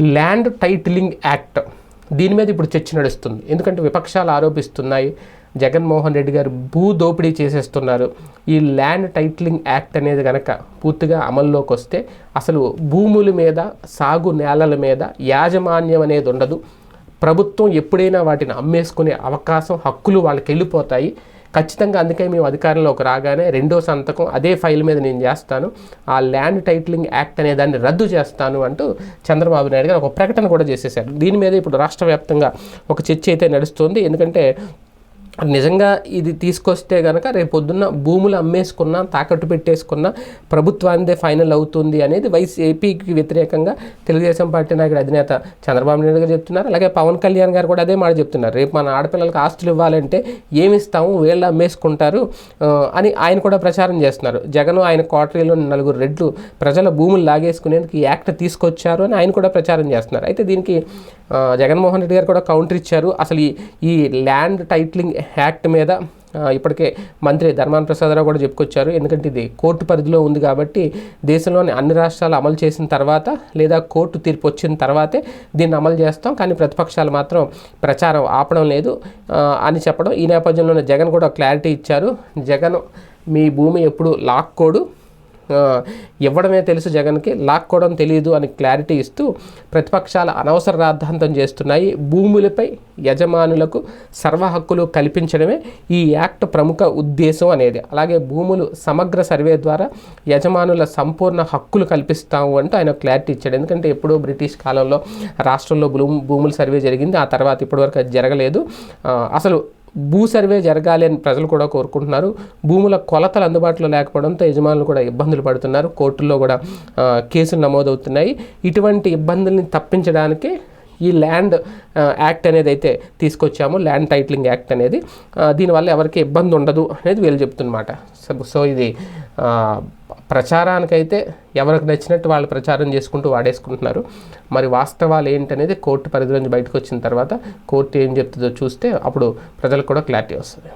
Land titling act దీని మీద ఇప్పుడు చర్చ నడుస్తుంది. ఎందుకంటే విపక్షాలు ఆరోపిస్తున్నాయి. జగన్మోహన్ రెడ్డి గారు భూ దోపిడీ చేసేస్తున్నారు. ఈ ల్యాండ్ టైటిలింగ్ యాక్ట్ అనేది కనుక పూర్తిగా అమల్లోకి వస్తే అసలు భూముల మీద సాగు నేలల మీద యాజమాన్యం అనేది ఉండదు. ప్రభుత్వం ఎప్పుడైనా వాటిని అమ్మేసుకునే అవకాశం హక్కులు వాళ్ళకి వెళ్ళిపోతాయి. ఖచ్చితంగా అందుకే మేము అధికారంలోకి రాగానే రెండో సంతకం అదే ఫైల్ మీద నేను చేస్తాను. ఆ ల్యాండ్ టైటిలింగ్ యాక్ట్ అనే దాన్ని రద్దు చేస్తాను అంటూ చంద్రబాబు నాయుడు గారు ఒక ప్రకటన కూడా చేసేశారు. దీని మీద ఇప్పుడు రాష్ట్ర వ్యాప్తంగా ఒక చర్చ అయితే నడుస్తుంది. ఎందుకంటే నిజంగా ఇది తీసుకొస్తే కనుక రేపు పొద్దున్న భూములు అమ్మేసుకున్నా తాకట్టు పెట్టేసుకున్నా ప్రభుత్వానిదే ఫైనల్ అవుతుంది అనేది వైసీపీకి వ్యతిరేకంగా తెలుగుదేశం పార్టీ నాయకుడు అధినేత చంద్రబాబు నాయుడు గారు చెప్తున్నారు. అలాగే పవన్ కళ్యాణ్ గారు కూడా అదే మాట చెప్తున్నారు. రేపు మన ఆడపిల్లలకు ఆస్తులు ఇవ్వాలంటే ఏమి ఇస్తాము వీళ్ళు అమ్మేసుకుంటారు అని ఆయన కూడా ప్రచారం చేస్తున్నారు. జగన్ ఆయన కోటరీలో నలుగురు రెడ్లు ప్రజల భూములు లాగేసుకునేందుకు ఈ యాక్ట్ తీసుకొచ్చారు అని ఆయన కూడా ప్రచారం చేస్తున్నారు. అయితే దీనికి జగన్మోహన్ రెడ్డి గారు కూడా కౌంటర్ ఇచ్చారు. అసలు ఈ ఈ ల్యాండ్ టైటిలింగ్ యాక్ట్ మీద ఇప్పటికే మంత్రి ధర్మాన ప్రసాదరావు కూడా చెప్పుకొచ్చారు. ఎందుకంటే ఇది కోర్టు పరిధిలో ఉంది కాబట్టి దేశంలోని అన్ని రాష్ట్రాలు అమలు చేసిన తర్వాత లేదా కోర్టు తీర్పు వచ్చిన తర్వాతే దీన్ని అమలు చేస్తాం. కానీ ప్రతిపక్షాలు మాత్రం ప్రచారం ఆపడం లేదు అని చెప్పడం. ఈ నేపథ్యంలోనే జగన్ కూడా క్లారిటీ ఇచ్చారు. జగన్ మీ భూమి ఎప్పుడు లాక్కోడు. ఇవ్వడమే తెలుసు జగన్కి. లాక్కోవడం తెలియదు అని క్లారిటీ ఇస్తూ ప్రతిపక్షాల అనవసర రాద్ధాంతం చేస్తున్నాయి. భూములపై యజమానులకు సర్వ హక్కులు కల్పించడమే ఈ యాక్ట్ ప్రముఖ ఉద్దేశం అనేది. అలాగే భూములు సమగ్ర సర్వే ద్వారా యజమానుల సంపూర్ణ హక్కులు కల్పిస్తాము అంటూ ఆయన క్లారిటీ ఇచ్చాడు. ఎందుకంటే ఎప్పుడో బ్రిటిష్ కాలంలో రాష్ట్రంలో భూము భూముల సర్వే జరిగింది. ఆ తర్వాత ఇప్పటివరకు అది జరగలేదు. అసలు భూ సర్వే జరగాలి అని ప్రజలు కూడా కోరుకుంటున్నారు. భూముల కొలతలు అందుబాటులో లేకపోవడంతో యజమానులు కూడా ఇబ్బందులు పడుతున్నారు. కోర్టుల్లో కూడా కేసులు నమోదవుతున్నాయి. ఇటువంటి ఇబ్బందుల్ని తప్పించడానికి ఈ ల్యాండ్ యాక్ట్ అనేది అయితే తీసుకొచ్చాము. ల్యాండ్ టైటిలింగ్ యాక్ట్ అనేది. దీనివల్ల ఎవరికి ఇబ్బంది ఉండదు అనేది వీళ్ళు చెప్తున్నమాట. సో- సో ఇది ప్రచారానికైతే ఎవరికి నచ్చినట్టు వాళ్ళు ప్రచారం చేసుకుంటూ వాడేసుకుంటున్నారు. మరి వాస్తవాలు ఏంటనేది కోర్టు పరిధి నుంచి బయటకు వచ్చిన తర్వాత కోర్టు ఏం చెప్తుందో చూస్తే అప్పుడు ప్రజలకు కూడా క్లారిటీ వస్తుంది.